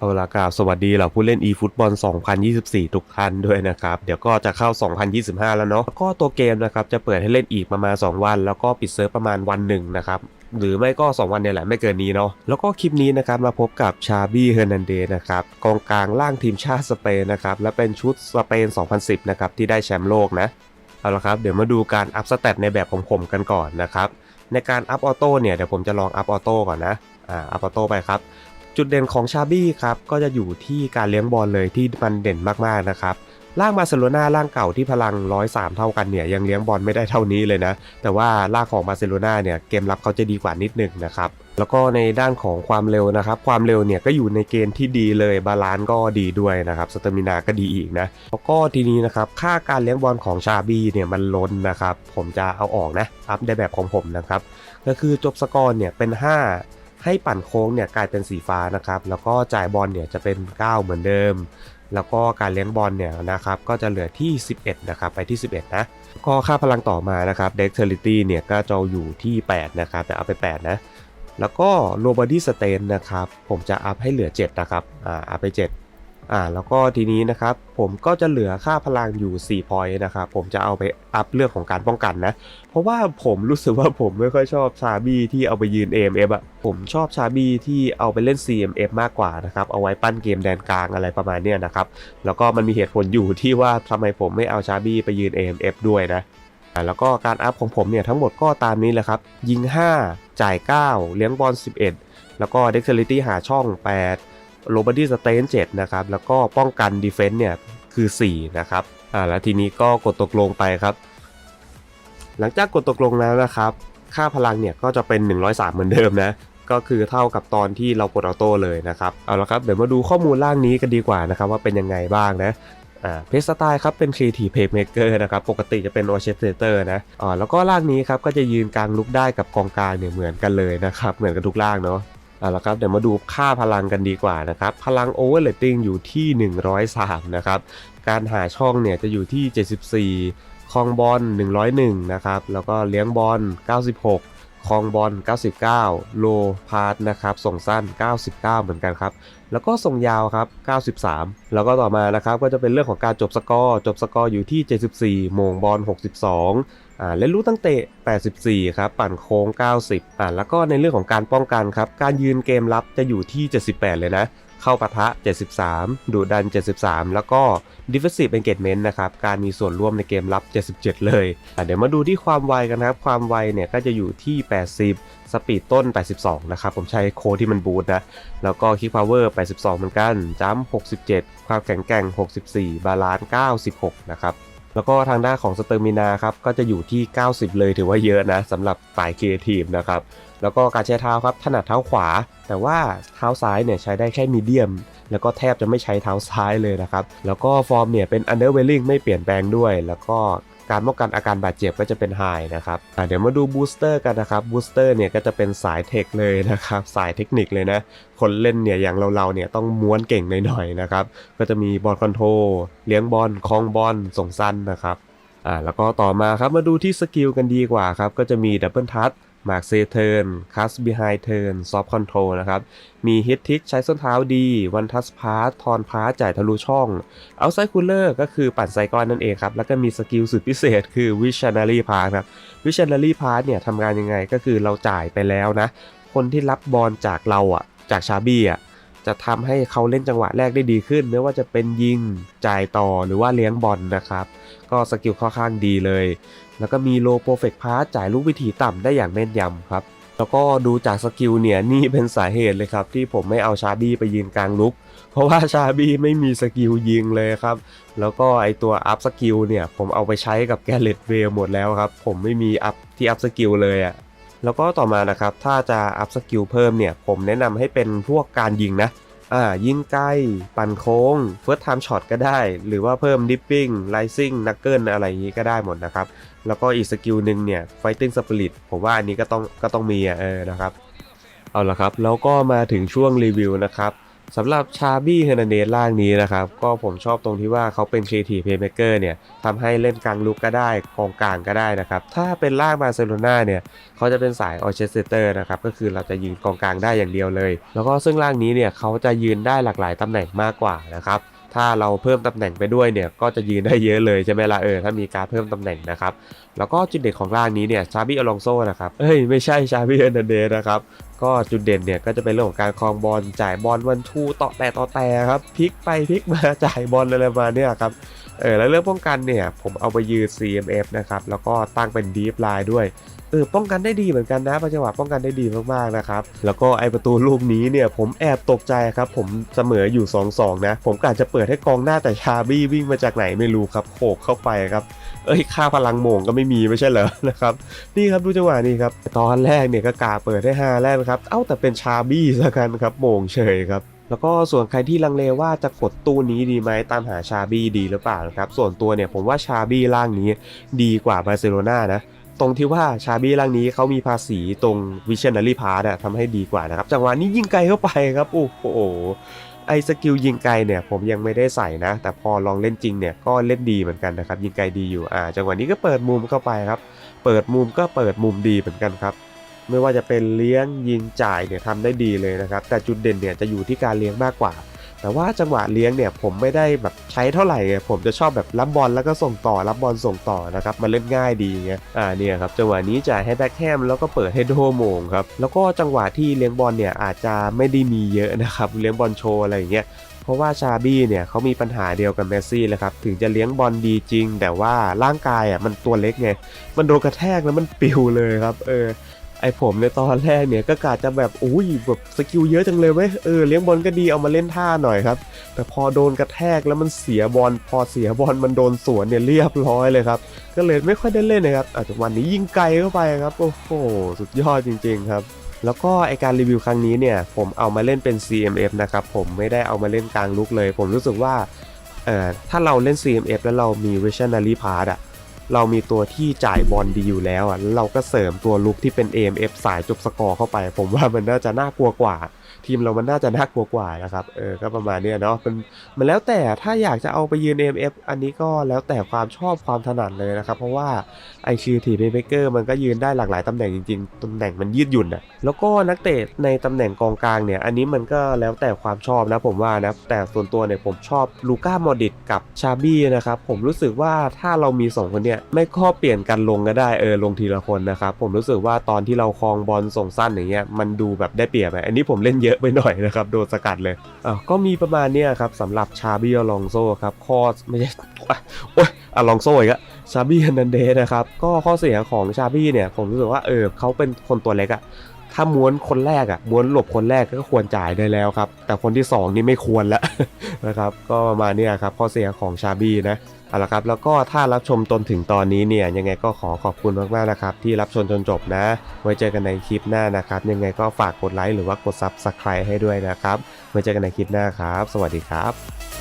เอาละกราบสวัสดีเหล่าผู้เล่น eFootball 2024 ทุกท่านด้วยนะครับ เดี๋ยวก็จะเข้า 2025 แล้วเนาะก็ตัวเกมนะครับ จะเปิดให้เล่นอีกประมาณ 2 วัน แล้วก็ปิดเซิร์ฟประมาณวันหนึ่งนะครับหรือไม่ก็ 2 วันเนี่ยแหละไม่เกินนี้เนาะแล้วก็คลิปนี้นะครับมาพบกับชาบี้เฮอร์นันเดนะครับกองกลางล่างทีมชาติสเปนนะครับและเป็นชุดสเปน 2010 นะครับที่ได้แชมป์โลกนะเอาละครับเดี๋ยวมาดูการอัพสเตตในแบบของผมกันก่อนนะครับในการอัพออโต้เนี่ยเดี๋ยวผมจะลองอัพออโต้ก่อนนะอ่าอัพออโต้ไปครับ จุดเด่นของชาบี้ครับก็จะอยู่ที่การเลี้ยงบอลเลยที่มันเด่นมากๆนะครับล่างบาเซโลนาล่างเก่าที่พลัง 103 เท่ากันเนี่ยยังเลี้ยงบอลไม่ได้เท่านี้เลยนะ แต่ว่าล่างของบาเซโลนาเนี่ยเกมรับเขาจะดีกว่านิดนึงนะครับแล้วก็ในด้านของความเร็วนะครับ ความเร็วเนี่ยก็อยู่ในเกณฑ์ที่ดีเลยบาลานซ์ก็ดีด้วยนะครับสเตมินาก็ดีอีกนะแล้วก็ทีนี้นะครับค่าการเลี้ยงบอลของชาบี้เนี่ยมันล้นนะครับผมจะเอาออกนะอัพในแบบของผมนะครับก็คือจบสกอร์เนี่ยเป็น 5 ให้ปั่นโค้งเนี่ยกลายเป็นสีฟ้านะครับแล้วก็จ่ายบอลเนี่ยจะเป็น 9 เหมือนเดิม แล้วก็การเลี้ยงบอลเนี่ยนะครับก็จะเหลือที่ 11 นะครับไปที่ 11 นะก็ค่าพลังต่อมานะครับเด็กเทอริตี้เนี่ยก็จะอยู่ที่ 8 นะครับแต่เอาไป 8 นะแล้วก็โรบอดี้สเตนนะครับผมจะอัพให้เหลือ 7 นะครับอ่าอัพไป 7 อ่าแล้วก็ทีนี้นะครับผมก็จะเหลือค่าพลังอยู่4 point นะครับผมจะเอาไปอัพเรื่องของการป้องกันนะ เพราะว่าผมรู้สึกว่าผมไม่ค่อยชอบชาบี้ที่เอาไปยืน AMF อะผมชอบชาบี้ที่เอาไปเล่น CMF มากกว่านะครับเอาไว้ปั้นเกมแดนกลางอะไรประมาณเนี้ยนะครับแล้วก็มันมีเหตุผลอยู่ที่ว่าทำไมผมไม่เอาชาบี้ไปยืน AMF ด้วยนะอ่าแล้วก็การอัพของผมเนี่ยทั้งหมดก็ตามนี้แหละครับ ยิง 5 จ่าย 9 เลี้ยงบอล11 แล้วก็ Dexterity หาช่อง 8 l o b o d y Strain 7นะครับ แล้วก็ป้องกัน Defense เนี่ย คือ 4 นะครับ อ่า แล้วทีนี้ก็กดตกลงไปครับ หลังจากกดตกลงแล้วนะครับ ค่าพลังเนี่ยก็จะเป็น 103 เหมือนเดิมนะ ก็คือเท่ากับตอนที่เรากดออโต้เลยนะครับ เอาละครับ เดี๋ยวมาดูข้อมูลล่างนี้กันดีกว่านะครับ ว่าเป็นยังไงบ้างนะอ่าเพสไตล์ครับเป็น Creative Playmaker นะครับ ปกติจะเป็น Orchestrator นะอ่าแล้วก็ล่างนี้ครับ ก็จะยืนกลางลุกได้กับกองกลางเนี่ยเหมือนกันเลยนะครับ เหมือนกันทุกล่างเนาะ อ่าล้วครับเดี๋ยวมาดูค่าพลังกันดีกว่านะครับ พลัง Overrating อยู่ที่ 103 นะครับ การหาช่องเนี่ยจะอยู่ที่ 74 คองบอล 101 นะครับ แล้วก็เลี้ยงบอล 96 คองบอล 99 โลพาร์ทนะครับ ส่งสั้น 99 เหมือนกันครับ แล้วก็ส่งยาวครับ 93 แล้วก็ต่อมานะครับก็จะเป็นเรื่องของการจบสกอร์ จบสกอร์อยู่ที่ 74โมงบอล 62 อ่าเล่นลูกตั้งเตะ 84 ครับ ปั่นโค้ง 90 อ่าแล้วก็ในเรื่องของการป้องกันครับ การยืนเกมรับจะอยู่ที่ 78 เลยนะ เข้าปะทะ 73 ดูดัน 73 แล้วก็ defensive engagement นะครับ การมีส่วนร่วมในเกมรับ 77 เลยอะเดี๋ยวมาดูที่ความไวกันนะครับ ความไวเนี่ยก็จะอยู่ที่ 80 สปีดต้น 82 นะครับ ผมใช้โค้ดที่มันบูทนะ แล้วก็คิกพาวเวอร์ 82 เหมือนกัน จัมป์67 ความแข็งแกร่ง 64 บาลานซ์ 96 นะครับ แล้วก็ทางด้านของสเตอร์มินาครับก็จะอยู่ที่ 90 เลยถือว่าเยอะนะสำหรับฝ่ายครีเอทีฟนะครับแล้วก็การใช้เท้าครับถนัดเท้าขวา แต่ว่าเท้าซ้ายเนี่ยใช้ได้แค่มีเดียม แล้วก็แทบจะไม่ใช้เท้าซ้ายเลยนะครับ แล้วก็ฟอร์มเนี่ยเป็นอันเดอร์เวลลิงไม่เปลี่ยนแปลงด้วย แล้วก็ การป้องกันอาการบาดเจ็บก็จะเป็นไฮนะครับอะเดี๋ยวมาดูบูสเตอร์กันนะครับบูสเตอร์เนี่ยก็จะเป็นสายเทคเลยนะครับสายเทคนิคเลยนะ คนเล่นเนี่ยอย่างเราๆเนี่ยต้องม้วนเก่งหน่อยๆนะครับก็จะมีบอลคอนโทรเลี้ยงบอลคลองบอลส่งสั้นนะครับอ่าแล้วก็ต่อมาครับมาดูที่สกิลกันดีกว่าครับก็จะมีดับเบิลทัช มาร์คเซเทิร์นคัสบีไฮเทิร์นซอฟคอนโทรลนะครับ มีฮิตทิกใช้ส้นเท้าดีวันทัสพาร์ทอนพาร์จ่ายทะลุช่องเอาไซคูลเลอร์ก็คือปั่นไซก้อนนั่นเองครับ แล้วก็มีสกิลสุดพิเศษคือวิช i นารีพาร์ครับวิช i นารีพาร์เนี่ยทำงานยังไงก็คือเราจ่ายไปแล้วนะ คนที่รับบอลจากเราอะ จากชาบี้อะจะทำให้เขาเล่นจังหวะแรกได้ดีขึ้น ไม่ว่าจะเป็นยิง จ่ายต่อหรือว่าเลี้ยงบอลนะครับ ก็สกิลค่อนข้างดีเลย แล้วก็มีโลโปรเฟกพาร์จ่ายลูกวิถีต่ำได้อย่างแม่นยำครับ แล้วก็ดูจากสกิลเนี่ยนี่เป็นสาเหตุเลยครับ ที่ผมไม่เอาชาบี้ไปยืนกลางลุก เพราะว่าชาบี้ไม่มีสกิลยิงเลยครับ แล้วก็ไอตัวอัพสกิลเนี่ยผมเอาไปใช้กับแกเลตเวลหมดแล้วครับ ผมไม่มีอัพที่อัพสกิลเลยอะ่ะแล้วก็ต่อมานะครับถ้าจะอัพสกิลเพิ่มเนี่ยผมแนะนำให้เป็นพวกการยิงนะ อ่ายิงไกล ปั่นโค้งเฟิร์สไทม์ช็อตก็ได้ หรือว่าเพิ่มดิปปิ้งไลซิ่งนักเกิลอะไรอย่างนี้ก็ได้หมดนะครับ แล้วก็อีกสกิลหนึ่งเนี่ยไฟติ้งสปิริตผมว่าอันนี้ก็ต้องก็ต้องมีอะเออนะครับ เอาละครับ แล้วก็มาถึงช่วงรีวิวนะครับ สำหรับชาบี้เฮอร์นันเดสล่างนี้นะครับ ก็ผมชอบตรงที่ว่าเขาเป็น creative playmaker เนี่ยทำให้เล่นกลางลุกก็ได้กองกลางก็ได้นะครับ ถ้าเป็นล่างบาร์เซโลนาเนี่ยเขาจะเป็นสายออเชสเตอร์นะครับ ก็คือเราจะยืนกองกลางได้อย่างเดียวเลย แล้วก็ซึ่งล่างนี้เนี่ยเขาจะยืนได้หลากหลายตำแหน่งมากกว่านะครับถ้าเราเพิ่มตำแหน่งไปด้วยเนี่ยก็จะยืนได้เยอะเลยใช่ไหมล่ะเออถ้ามีการเพิ่มตำแหน่งนะครับแล้วก็จุดเด่นของล่างนี้เนี่ยชาบี้อลองโซนะครับเอ้ยไม่ใช่ชาบี้เอร์นันเดนะครับ ก็จุดเด่นเนี่ยก็จะเป็นเรื่องของการคลองบอลจ่ายบอลวันทูต่อแต่ต่อแต่ครับพลิกไปพลิกมาจ่ายบอลอะไรมาเนี่ยครับเออแล้วเรื่องป้องกันเนี่ยผมเอาไปยืน CMF นะครับแล้วก็ตั้งเป็น Deep Line ด้วยเออป้องกันได้ดีเหมือนกันนะบางจังหวะป้องกันได้ดีมากๆนะครับแล้วก็ไอประตูลูกนี้เนี่ยผมแอบตกใจครับผมเสมออยู่ 2-2 นะ ผมกะจะเปิดให้กองหน้าแต่ชาบี้วิ่งมาจากไหนไม่รู้ครับโขกเข้าไปครับเอ้ยค่าพลังโมงก็ไม่มีไม่ใช่เหรอนะครับนี่ครับดูจังหวะนี้ครับตอนแรกเนี่ยก็กาเปิดให้5แรกนะครับเอ้าแต่เป็นชาบี้ซะกันครับโมงเฉยครับแล้วก็ส่วนใครที่ลังเลว่าจะกดตู้นี้ดีไหมตามหาชาบี้ดีหรือเปล่านะครับส่วนตัวเนี่ยผมว่าชาบี้ล่างนี้ดีกว่าบาร์เซโลนานะ ตรงที่ว่าชาบี้ล่างนี้เขามีภาษีตรงวิช i นารีพาร์ททำให้ดีกว่านะครับจังหวะนี้ยิงไกลเข้าไปครับโอ้โหไอสกิลยิงไกลเนี่ยผมยังไม่ได้ใส่นะ แต่พอลองเล่นจริงเนี่ยก็เล่นดีเหมือนกันนะครับยิงไกลดีอยู่อ่าจังหวะนี้ก็เปิดมุมเข้าไปครับ เปิดมุมก็เปิดมุมดีเหมือนกันครับ ไม่ว่าจะเป็นเลี้ยงยิงจ่ายเนี่ยทำได้ดีเลยนะครับแต่จุดเด่นเนี่ยจะอยู่ที่การเลี้ยงมากกว่า แต่ว่าจังหวะเลี้ยงเนี่ยผมไม่ได้แบบใช้เท่าไหร่ไงผมจะชอบแบบรับบอลแล้วก็ส่งต่อรับบอลส่งต่อนะครับมันเล่นง่ายดีไงอ่าเนี่ยครับจังหวะนี้จ่ายให้แบ็คแฮมแล้วก็เปิดให้โดโมงครับแล้วก็จังหวะที่เลี้ยงบอลเนี่ยอาจจะไม่ได้มีเยอะนะครับเลี้ยงบอลโชว์อะไรอย่างเงี้ยเพราะว่าชาบี้เนี่ยเขามีปัญหาเดียวกับเมสซี่เลยครับ ถึงจะเลี้ยงบอลดีจริง แต่ว่าร่างกายอะมันตัวเล็กไง มันโดนกระแทกแล้วมันปิวเลยครับ เออ ไอผมในตอนแรกเนี่ยก็กะจะแบบอุ้ยแบบสกิลเยอะจังเลยเว้ยเออเลี้ยงบอลก็ดีเอามาเล่นท่าหน่อยครับ แต่พอโดนกระแทกแล้วมันเสียบอลพอเสียบอลมันโดนสวนเนี่ยเรียบร้อยเลยครับ ก็เลยไม่ค่อยได้เล่นนะครับอาจจะวันนี้ยิงไกลเข้าไปครับ โอ้โหสุดยอดจริง ๆ ครับแล้วก็ไอการรีวิวครั้งนี้เนี่ย ผมเอามาเล่นเป็น CMF นะครับ ผมไม่ได้เอามาเล่นกลางลุกเลย ผมรู้สึกว่าเอ่อถ้าเราเล่น CMF แล้วเรามี Visionary Part อะ เรามีตัวที่จ่ายบอลดีอยู่แล้วอะเราก็เสริมตัวลุกที่เป็น AMF สายจบสกอร์เข้าไป ผมว่ามันน่าจะน่ากลัวกว่า ทีมเรามันน่าจะน่ากลัวกว่านะครับเออก็ประมาณนี้เนาะมันมันแล้วแต่ถ้าอยากจะเอาไปยืน AMF อันนี้ก็แล้วแต่ความชอบความถนัดเลยนะครับ เพราะว่าไอคิวทีเพเเกอร์มันก็ยืนได้หลากหลายตำแหน่งจริงๆตำแหน่งมันยืดหยุ่นอะแล้วก็นักเตะในตำแหน่งกองกลางเนี่ยอันนี้มันก็แล้วแต่ความชอบนะผมว่านะแต่ส่วนตัวเนี่ยผมชอบลูก้าโมดิตกับชาบี้นะครับผมรู้สึกว่าถ้าเรามีสองคนเนี่ยไม่ข้อเปลี่ยนกันลงก็ได้เออลงทีละคนนะครับผมรู้สึกว่าตอนที่เราคลองบอลส่งสั้นอย่างเงี้ยมันดูแบบได้เปรียบอะอันนี้ผมเล่นเยอะไปหน่อยนะครับโดนสกัดเลยอะก็มีประมาณเนี้ยครับสำหรับชาบี้อลองโซครับข้อไม่ใช่โอ้ยอลองโซอีกอะชาบี้ฮันนันเดสนะครับก็ข้อเสียของชาบี้เนี่ยผมรู้สึกว่าเออเขาเป็นคนตัวเล็กอะถ้าม้วนคนแรกอะม้วนหลบคนแรกก็ควรจ่ายได้แล้วครับ แต่คนที่สองนี่ไม่ควรและนะครับ ก็ประมาณเนี้ยครับข้อเสียของชาบี้นะ เอาละครับแล้วก็ถ้ารับชมจนถึงตอนนี้เนี่ยยังไงก็ขอขอบคุณมากๆนะครับที่รับชมจนจบนะ ไว้เจอกันในคลิปหน้านะครับ ยังไงก็ฝากกดไลค์หรือว่ากดซับสไครต์ให้ด้วยนะครับไว้เจอกันในคลิปหน้าครับ สวัสดีครับ